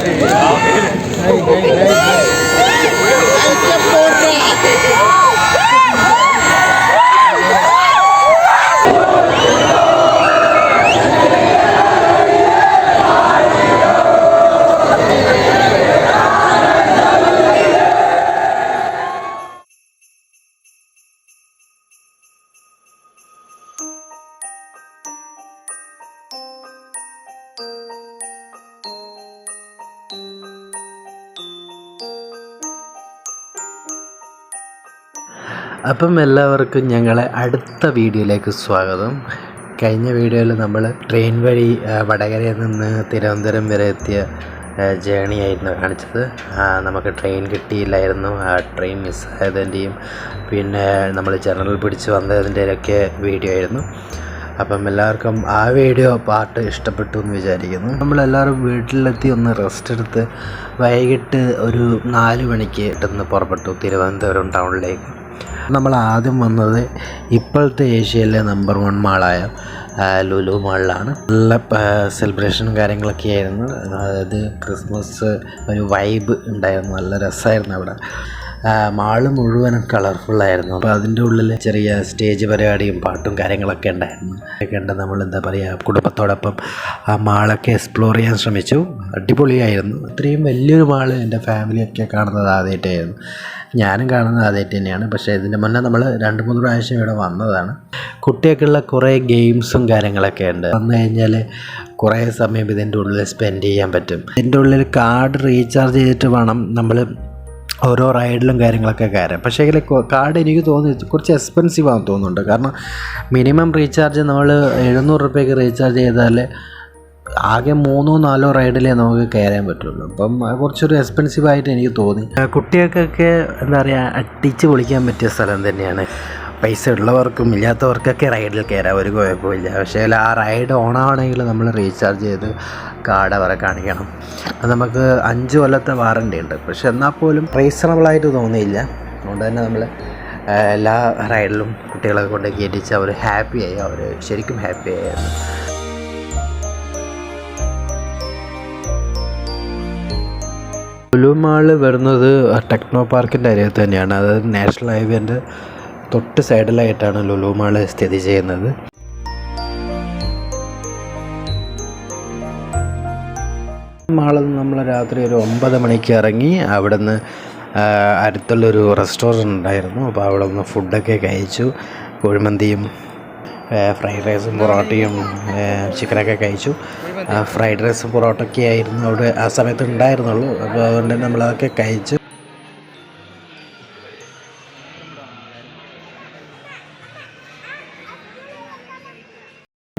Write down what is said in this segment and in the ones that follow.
Hey, hey, hey, hey. അപ്പം എല്ലാവർക്കും ഞങ്ങളെ അടുത്ത വീഡിയോയിലേക്ക് സ്വാഗതം. കഴിഞ്ഞ വീഡിയോയിൽ നമ്മൾ ട്രെയിൻ വഴി വടകരയിൽ നിന്ന് തിരുവനന്തപുരം വരെ എത്തിയ ജേണി ആയിരുന്നു കാണിച്ചത്. നമുക്ക് ട്രെയിൻ കിട്ടിയില്ലായിരുന്നു. ആ ട്രെയിൻ മിസ്സായതിന്റെയും പിന്നെ നമ്മൾ ജനറൽ പിടിച്ച് വന്നതിന്റെയൊക്കെ വീഡിയോ ആയിരുന്നു. അപ്പം എല്ലാവർക്കും ആ വീഡിയോ പാട്ട് ഇഷ്ടപ്പെട്ടു എന്ന് വിചാരിക്കുന്നു. നമ്മളെല്ലാവരും വീട്ടിലെത്തി ഒന്ന് റെസ്റ്റ് എടുത്ത് വൈകിട്ട് ഒരു നാല് മണിക്ക് ഇട്ടുന്ന് പുറപ്പെട്ടു തിരുവനന്തപുരം ടൗണിലേക്ക് നമ്മൾ ആദ്യം വന്നത് ഇപ്പോഴത്തെ ഏഷ്യയിലെ നമ്പർ വൺ മാളായ ലുലു മാളിലാണ് നല്ല സെലിബ്രേഷനും കാര്യങ്ങളൊക്കെ ആയിരുന്നു. അതായത് ക്രിസ്മസ് ഒരു വൈബ് ഉണ്ടായിരുന്നു. നല്ല രസമായിരുന്നു അവിടെ. മാൾ മുഴുവനും കളർഫുള്ളായിരുന്നു അപ്പോൾ അതിന്റെ ഉള്ളിൽ ചെറിയ സ്റ്റേജ് പരിപാടിയും പാട്ടും കാര്യങ്ങളൊക്കെ ഉണ്ടായിരുന്നു. ഒക്കെ ഉണ്ട് നമ്മൾ എന്താ പറയുക കുടുംബത്തോടൊപ്പം ആ മാളൊക്കെ എക്സ്പ്ലോർ ചെയ്യാൻ ശ്രമിച്ചു. അടിപൊളിയായിരുന്നു. അത്രയും വലിയൊരു മാൾ എന്റെ ഫാമിലിയൊക്കെ കാണുന്നത് ആദ്യമായിട്ടായിരുന്നു ഞാനും കാണുന്നത് ആദ്യമായിട്ട് തന്നെയാണ്. പക്ഷേ ഇതിന്റെ മുന്നേ നമ്മൾ രണ്ട് മൂന്ന് പ്രാവശ്യം ഇവിടെ വന്നതാണ്. കുട്ടിയൊക്കെയുള്ള കുറേ ഗെയിംസും കാര്യങ്ങളൊക്കെ ഉണ്ട്. വന്നു കഴിഞ്ഞാൽ കുറേ സമയം ഇതിന്റെ ഉള്ളിൽ സ്പെൻഡ് ചെയ്യാൻ പറ്റും. ഇതിന്റെ ഉള്ളിൽ കാർഡ് റീചാർജ് ചെയ്തിട്ട് വേണം നമ്മൾ ഓരോ റൈഡിലും കാര്യങ്ങളൊക്കെ കയറാം. പക്ഷേ ഇതിൽ കാർഡ് എനിക്ക് തോന്നി കുറച്ച് എക്സ്പെൻസീവ് ആണെന്ന് തോന്നുന്നുണ്ട്. കാരണം മിനിമം റീചാർജ് നമ്മൾ എഴുന്നൂറ് റുപ്യക്ക് റീചാർജ് ചെയ്താൽ ആകെ മൂന്നോ നാലോ റൈഡിലേ നമുക്ക് കയറാൻ പറ്റുള്ളൂ. അപ്പം കുറച്ചൊരു എക്സ്പെൻസീവ് ആയിട്ട് എനിക്ക് തോന്നി. കുട്ടികൾക്കൊക്കെ എന്താ പറയുക അടിച്ച് പൊളിക്കാൻ പറ്റിയ സ്ഥലം തന്നെയാണ്. പൈസ ഉള്ളവർക്കും ഇല്ലാത്തവർക്കൊക്കെ റൈഡിൽ കയറാം ഒരു കുഴപ്പമില്ല. പക്ഷേ ആ റൈഡ് ഓൺ ആവണമെങ്കിൽ നമ്മൾ റീചാർജ് ചെയ്ത് കാർഡ് അവരെ കാണിക്കണം. അത് നമുക്ക് അഞ്ച് കൊല്ലത്തെ വാറണ്ടി ഉണ്ട്. പക്ഷെ എന്നാൽ പോലും റീസണബിളായിട്ട് തോന്നിയില്ല. അതുകൊണ്ട് തന്നെ നമ്മൾ എല്ലാ റൈഡിലും കുട്ടികളെ കൊണ്ട് കയറ്റിച്ച് അവർ ഹാപ്പിയായി അവർ ശരിക്കും ഹാപ്പി ആയിരുന്നു. ലുലു മാൾ വരുന്നത് ടെക്നോ പാർക്കിന്റെ അരികത്ത് തന്നെയാണ്. അതായത് നാഷണൽ ഹൈവേന്റെ തൊട്ട് സൈഡിലായിട്ടാണ് ലുലു സ്ഥിതി ചെയ്യുന്നത്. മാളിൽ നിന്ന് നമ്മൾ രാത്രി ഒരു ഒമ്പത് മണിക്ക് ഇറങ്ങി അവിടെ നിന്ന് അടുത്തുള്ളൊരു റെസ്റ്റോറന്റ് ഉണ്ടായിരുന്നു. അപ്പോൾ അവിടെ നിന്ന് ഫുഡൊക്കെ കഴിച്ചു. കുഴിമന്തിയും ഫ്രൈഡ് റൈസും പൊറോട്ടയും ചിക്കനൊക്കെ കഴിച്ചു. ഫ്രൈഡ് റൈസും പൊറോട്ടയൊക്കെ ആയിരുന്നു അവിടെ ആ സമയത്ത് ഉണ്ടായിരുന്നുള്ളൂ. അപ്പോൾ അതുകൊണ്ട് തന്നെ നമ്മളതൊക്കെ കഴിച്ചു.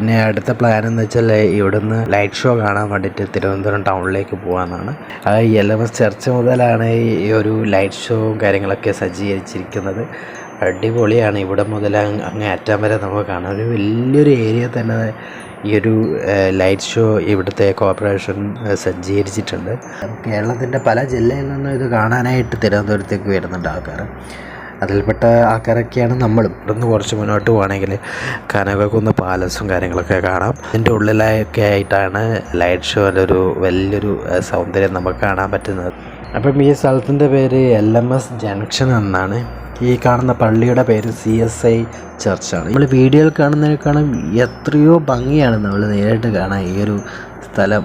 പിന്നെ അടുത്ത പ്ലാൻ എന്ന് വെച്ചാൽ ഇവിടുന്ന് ലൈറ്റ് ഷോ കാണാൻ വേണ്ടിയിട്ട് തിരുവനന്തപുരം ടൗണിലേക്ക് പോകാമെന്നാണ് ആ എൽ എം ചർച്ച് മുതലാണ് ഈ ഒരു ലൈറ്റ് ഷോവും കാര്യങ്ങളൊക്കെ സജ്ജീകരിച്ചിരിക്കുന്നത്. അടിപൊളിയാണ്. ഇവിടെ മുതൽ അങ്ങേ അറ്റം വരെ നമുക്ക് കാണാം. ഒരു വലിയൊരു ഏരിയ തന്നെ ഈ ഒരു ലൈറ്റ് ഷോ ഇവിടുത്തെ കോർപ്പറേഷൻ സജ്ജീകരിച്ചിട്ടുണ്ട്. കേരളത്തിന്റെ പല ജില്ലയിൽ നിന്നും ഇത് കാണാനായിട്ട് തിരുവനന്തപുരത്തേക്ക് വരുന്നുണ്ട് ആൾക്കാർ അതിൽപ്പെട്ട ആൾക്കാരൊക്കെയാണ് നമ്മളും. ഇവിടുന്ന് കുറച്ച് മുന്നോട്ട് പോകണമെങ്കിൽ കനകക്കുന്ന് പാലസും കാര്യങ്ങളൊക്കെ കാണാം. അതിന്റെ ഉള്ളിലൊക്കെ ആയിട്ടാണ് ലൈറ്റ് ഷോന്റെ ഒരു വലിയൊരു സൗന്ദര്യം നമുക്ക് കാണാൻ പറ്റുന്നത്. അപ്പം ഈ സ്ഥലത്തിന്റെ പേര് എൽ എം എസ് ജംഗ്ഷൻ എന്നാണ്. ഈ കാണുന്ന പള്ളിയുടെ പേര് സി എസ് ഐ ചർച്ചാണ്. നമ്മൾ വീഡിയോയിൽ കാണുന്നതിനേക്കാളും എത്രയോ ഭംഗിയാണ് നമ്മൾ നേരിട്ട് കാണാൻ ഈ ഒരു സ്ഥലം.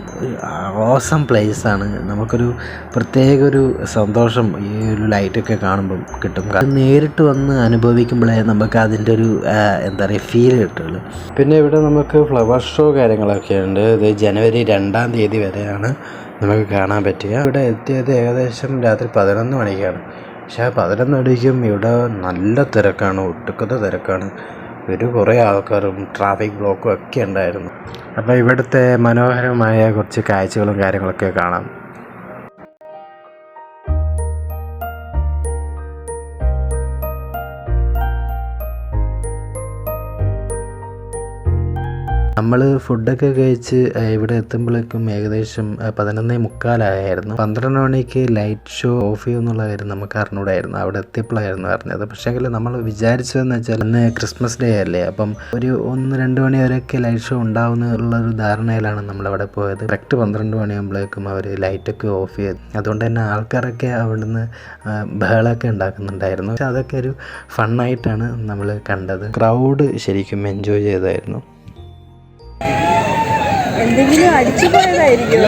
ഓസം പ്ലേസാണ് നമുക്കൊരു പ്രത്യേക ഒരു സന്തോഷം ഈ ഒരു ലൈറ്റൊക്കെ കാണുമ്പം കിട്ടും. നേരിട്ട് വന്ന് അനുഭവിക്കുമ്പോഴേ നമുക്ക് അതിന്റെ ഒരു എന്താ പറയുക ഫീൽ കിട്ടുള്ളൂ. പിന്നെ ഇവിടെ നമുക്ക് ഫ്ലവർ ഷോ കാര്യങ്ങളൊക്കെ ഉണ്ട്. ഇത് ജനുവരി രണ്ടാം തീയതി വരെയാണ് നമുക്ക് കാണാൻ പറ്റുക. ഇവിടെ എത്തിയത് ഏകദേശം രാത്രി പതിനൊന്ന് മണിക്കാണ്. പക്ഷേ പതിനൊന്നടിക്കും ഇവിടെ നല്ല തിരക്കാണ് ഒട്ടുക്കത്തെ തിരക്കാണ്. ഒരു കുറേ ആൾക്കാരും ട്രാഫിക് ബ്ലോക്കും ഒക്കെ ഉണ്ടായിരുന്നു. അപ്പോൾ ഇവിടുത്തെ മനോഹരമായ കുറച്ച് കാഴ്ചകളും കാര്യങ്ങളൊക്കെ കാണാം. നമ്മൾ ഫുഡൊക്കെ കഴിച്ച് ഇവിടെ എത്തുമ്പോഴേക്കും ഏകദേശം പതിനൊന്നേ മുക്കാലായിരുന്നു പന്ത്രണ്ട് മണിക്ക് ലൈറ്റ് ഷോ ഓഫ് ചെയ്യുമെന്നുള്ള കാര്യം നമുക്ക് അറിഞ്ഞൂടായിരുന്നു. അവിടെ എത്തിയപ്പോഴായിരുന്നു അറിഞ്ഞത്. പക്ഷേങ്കിൽ നമ്മൾ വിചാരിച്ചതെന്ന് വെച്ചാൽ ഇന്ന് ക്രിസ്മസ് ഡേ അല്ലേ? അപ്പം ഒരു ഒന്ന് രണ്ട് മണി വരെയൊക്കെ ലൈറ്റ് ഷോ ഉണ്ടാവുമെന്നുള്ള ഒരു ധാരണയിലാണ് നമ്മളവിടെ പോയത്. കറക്റ്റ് പന്ത്രണ്ട് മണിയാകുമ്പോഴേക്കും അവർ ലൈറ്റൊക്കെ ഓഫ് ചെയ്തു. അതുകൊണ്ട് തന്നെ ആൾക്കാരൊക്കെ അവിടുന്ന് ബഹളമൊക്കെ ഉണ്ടാക്കുന്നുണ്ടായിരുന്നു. പക്ഷെ അതൊക്കെ ഒരു ഫണ്ണായിട്ടാണ് നമ്മൾ കണ്ടത്. ക്രൗഡ് ശരിക്കും എൻജോയ് ചെയ്തായിരുന്നു. എന്തെങ്കിലും അടിച്ചു പോയതായിരിക്കും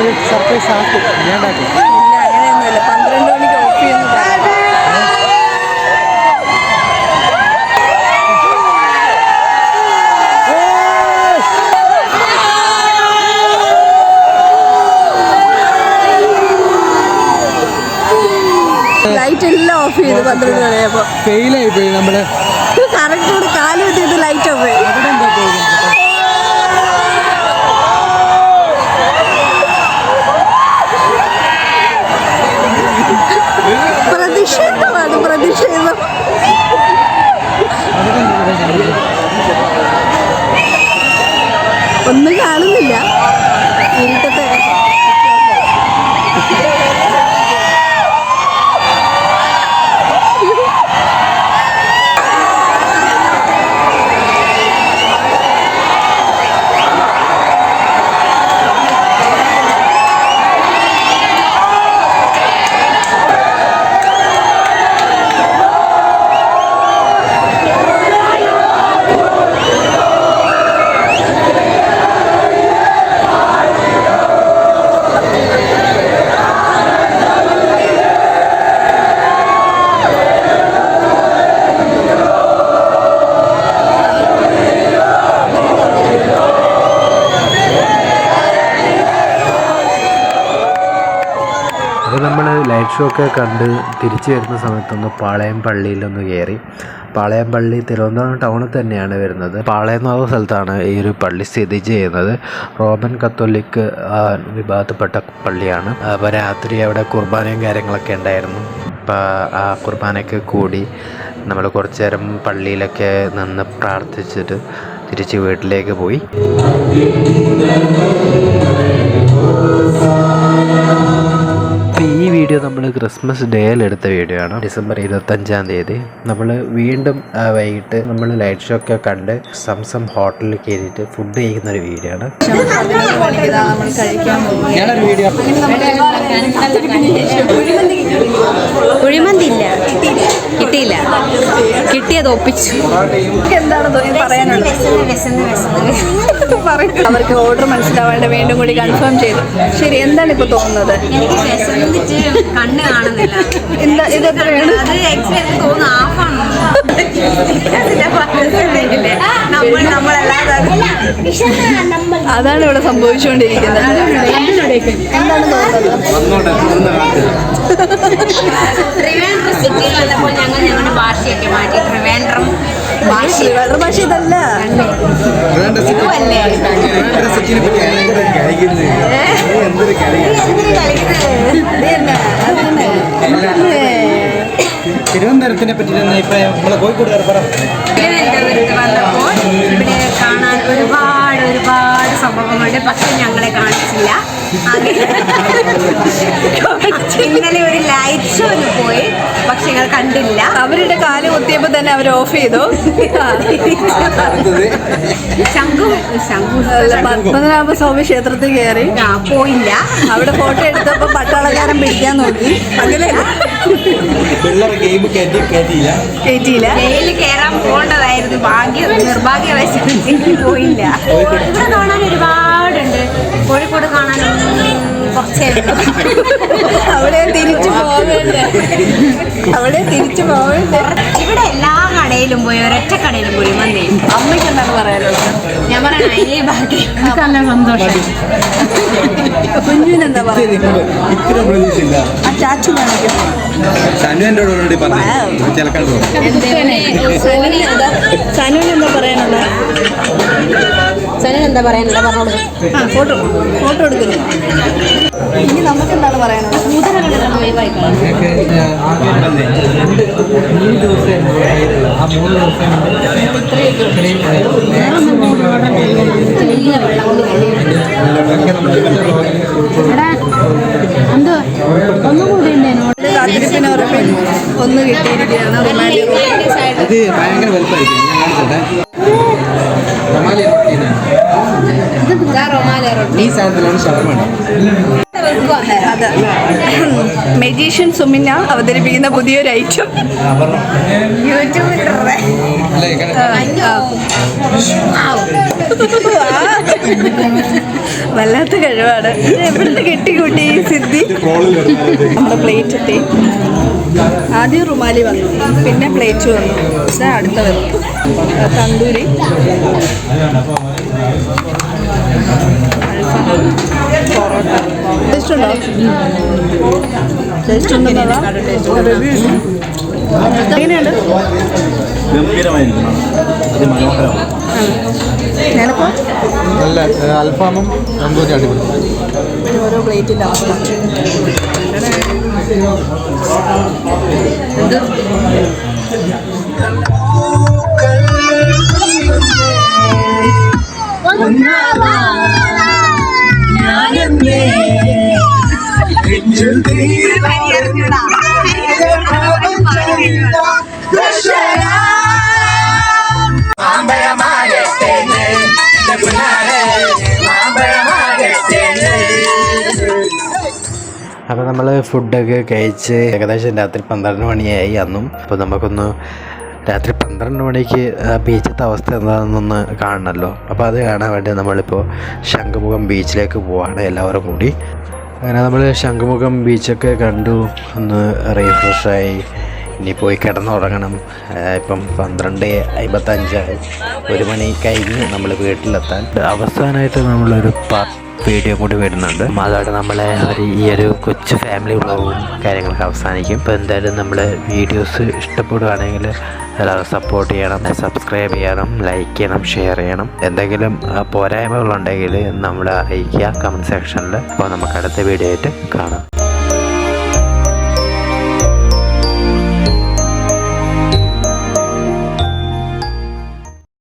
ഒരു സർപ്രൈസ് ആക്കും ഞാൻ ഉണ്ടാക്കും ഇല്ല അങ്ങനെയൊന്നുമില്ല പന്ത്രണ്ട് മണിക്ക് ഓഫ് ചെയ്യുന്നു ലൈറ്റ് ഓഫ് ചെയ്തു പന്ത്രണ്ട് മണിയായപ്പോ. ഫെയിലായി പോയി നമ്മൾ. കറക്റ്റ് കൂടെ കാൽ വെച്ചിട്ട് ലൈറ്റ് ഓഫ് പ്രതിഷേധമാണ് പ്രതിഷേധം നമ്മൾ ലൈറ്റ് ഷോ ഒക്കെ കണ്ട് തിരിച്ചു വരുന്ന സമയത്തൊന്ന് പാളയം പള്ളിയിലൊന്ന് കയറി പാളയം പള്ളി തിരുവനന്തപുരം ടൗണിൽ തന്നെയാണ് വരുന്നത്. പാളയം എന്ന് സ്ഥലത്താണ് ഈ ഒരു പള്ളി സ്ഥിതി ചെയ്യുന്നത്. റോമൻ കത്തോലിക്ക് ആ, വിഭാഗത്തിൽപ്പെട്ട പള്ളിയാണ്. അപ്പോൾ രാത്രി അവിടെ കുർബാനയും കാര്യങ്ങളൊക്കെ ഉണ്ടായിരുന്നു. അപ്പോൾ ആ കുർബാനയ്ക്ക് കൂടി നമ്മൾ കുറച്ച് നേരം പള്ളിയിലൊക്കെ നിന്ന് പ്രാർത്ഥിച്ചിട്ട് തിരിച്ച് വീട്ടിലേക്ക് പോയി. വീഡിയോ നമ്മൾ ക്രിസ്മസ് ഡേയിൽ എടുത്ത വീഡിയോ ആണ്. ഡിസംബർ ഇരുപത്തഞ്ചാം തീയതി. നമ്മൾ വീണ്ടും വൈകിട്ട് നമ്മൾ ലൈറ്റ് ഷോ ഒക്കെ കണ്ട് സംസം ഹോട്ടലിൽ കയറിയിട്ട് ഫുഡ് കഴിക്കുന്ന ഒരു വീഡിയോ ആണ്. കുഴിമന്തി ഇല്ല കിട്ടിയില്ല. കിട്ടിയത് ഒപ്പിച്ചു. അവർക്ക് ഓർഡർ മനസ്സിലാവാണ്ട് വീണ്ടും കൂടി കൺഫേം ചെയ്തു. ശരി എന്താണ് ഇപ്പൊ തോന്നുന്നത്? എനിക്ക് കണ്ണ് കാണുന്നില്ല. എന്താ അത് എക്സ്റേ തോന്നുന്നു അതാണ് ഇവിടെ സംഭവിച്ചുകൊണ്ടിരിക്കുന്നത്. എന്താണ് തോന്നുന്നത്? ട്രിവാൻഡ്രം സിറ്റിയിൽ വന്നപ്പോൾ ഞങ്ങൾ ഞങ്ങളുടെ ഭാഷയൊക്കെ മാറ്റി. ട്രിവാൻഡ്രം ഭാഷ. ഭാഷ ഇതല്ല. ഇതുമല്ലേ തന്നെ. തിരുവനന്തപുരത്തിനെ പറ്റി അഭിപ്രായം നമ്മളെ കോഴിക്കോട് പറ. തിരുവനന്തപുരത്ത് വന്നപ്പോൾ ഇവിടെ കാണാൻ ഒരുപാട് ഒരുപാട് സംഭവങ്ങളുണ്ട്. പക്ഷെ ഞങ്ങളെ കാണിച്ചില്ല. ഇന്നലെ ഒരു ലൈറ്റ് ഷോ പോയി പക്ഷെ ഞങ്ങൾ കണ്ടില്ല. അവരുടെ കാൽ കുത്തിയപ്പോ തന്നെ അവർ ഓഫ് ചെയ്തു. ശംഖു ശംഖു പത്മനാഭ സ്വാമി ക്ഷേത്രത്തിൽ കയറി. ആ, പോയില്ല. അവിടെ ഫോട്ടോ എടുത്തപ്പോ പട്ടാളക്കാരൻ പിടിക്കാൻ നോക്കി. അങ്ങനെ കയറ്റിയില്ല ജയിലിൽ കയറാൻ പോകേണ്ടതായിരുന്നു. ഭാഗ്യം നിർഭാഗ്യവശാൽ പോയില്ല. ഇവിടെ കാണാൻ ഒരുപാടുണ്ട് കോഴിക്കോട് കാണാൻ കുറച്ചേ അവിടെ തിരിച്ചു പോവേണ്ടേ? അവിടെ തിരിച്ചു പോവേണ്ടേ? ഇവിടെ എല്ലാ കടയിലും പോയി ഒരൊറ്റ കടയിലും പോയി മന്തി അമ്മയ്ക്ക് എന്താണ് പറയാനുള്ളത്? ഞാൻ പറയണ അതിനെ ബാക്കി നല്ല സന്തോഷം. പറയുന്നത് ഇത്ര പ്രതീക്ഷയില്ല. ആ ചാച്ചു ഓൾറെഡി പറഞ്ഞു. പറയാനുള്ളത്? സനു എന്താ പറയാനുള്ള പറഞ്ഞോളൂ? ഫോട്ടോ ഫോട്ടോ എടുക്കുന്നു ഇനി നമുക്ക് എന്താണ് പറയാനുള്ളത് മൂന്ന് ദിവസം ആ മൂന്ന് ദിവസം ഒന്ന് കിട്ടിയിരിക്കുകയാണ് അത് ഭയങ്കര വലുപ്പമായിരിക്കും ഞാൻ കാണിച്ചോട്ടെ. ഈ സാധനത്തിലാണ് ഷവർമ അത് മെജീഷ്യൻ സുമിന അവതരിപ്പിക്കുന്ന പുതിയൊരു ഐറ്റം യൂട്യൂബിൽ അല്ലേ വല്ലാത്ത കഴിവാണ്. എവിടുന്ന് കെട്ടിക്കൂട്ടി സിദ്ധി? നമ്മുടെ പ്ലേറ്റ് എത്തി ആദ്യം റുമാലി വന്നു. പിന്നെ പ്ലേറ്റ് വന്നു. പക്ഷേ അടുത്ത വന്നു തന്തൂരി. പൊറോട്ട ടേസ്റ്റ് ഉണ്ടോ? ടേസ്റ്റ് ഉണ്ടെന്നുള്ള എങ്ങനെയുണ്ട് ഗംഭീരമായിരിക്കണം. അത് മനോഹരമാണ്. നല്ല അൽഫാമും തന്തൂരി അടിപൊളി ഓരോ പ്ലേറ്റിന്റെ അവസ്ഥ അപ്പോൾ നമ്മൾ ഫുഡൊക്കെ കഴിച്ച് ഏകദേശം രാത്രി പന്ത്രണ്ട് മണിയായി അന്നും. അപ്പോൾ നമുക്കൊന്ന് രാത്രി പന്ത്രണ്ട് മണിക്ക് ബീച്ചത്തെ അവസ്ഥ എന്താണെന്നൊന്ന് കാണണമല്ലോ അപ്പോൾ അത് കാണാൻ വേണ്ടി നമ്മളിപ്പോൾ ശംഖുമുഖം ബീച്ചിലേക്ക് പോവാണ് എല്ലാവരും കൂടി. അങ്ങനെ നമ്മൾ ശംഖുമുഖം ബീച്ചൊക്കെ കണ്ടു. ഒന്ന് റീഫ്രഷായി ഇനി പോയി കിടന്നുറങ്ങണം. ഇപ്പം പന്ത്രണ്ട് അമ്പത്തഞ്ചായി ഒരു മണി കഴിഞ്ഞ് നമ്മൾ വീട്ടിലെത്താൻ. അവസാനമായിട്ട് നമ്മളൊരു പാർട്ട് വീഡിയോ കൂടി വരുന്നുണ്ട്. അതോടെ നമ്മളെ ഒരു ഈ ഒരു കൊച്ചു ഫാമിലി വ്ളോഗും കാര്യങ്ങളൊക്കെ അവസാനിക്കും. ഇപ്പോൾ എന്തായാലും നമ്മളെ വീഡിയോസ് ഇഷ്ടപ്പെടുകയാണെങ്കിൽ എല്ലാവരും സപ്പോർട്ട് ചെയ്യണം സബ്സ്ക്രൈബ് ചെയ്യണം ലൈക്ക് ചെയ്യണം ഷെയർ ചെയ്യണം. എന്തെങ്കിലും പോരായ്മകളുണ്ടെങ്കിൽ നമ്മളെ അറിയിക്കുക കമന്റ് സെക്ഷനിൽ അപ്പോൾ നമുക്ക് അടുത്ത വീഡിയോ ആയിട്ട് കാണാം.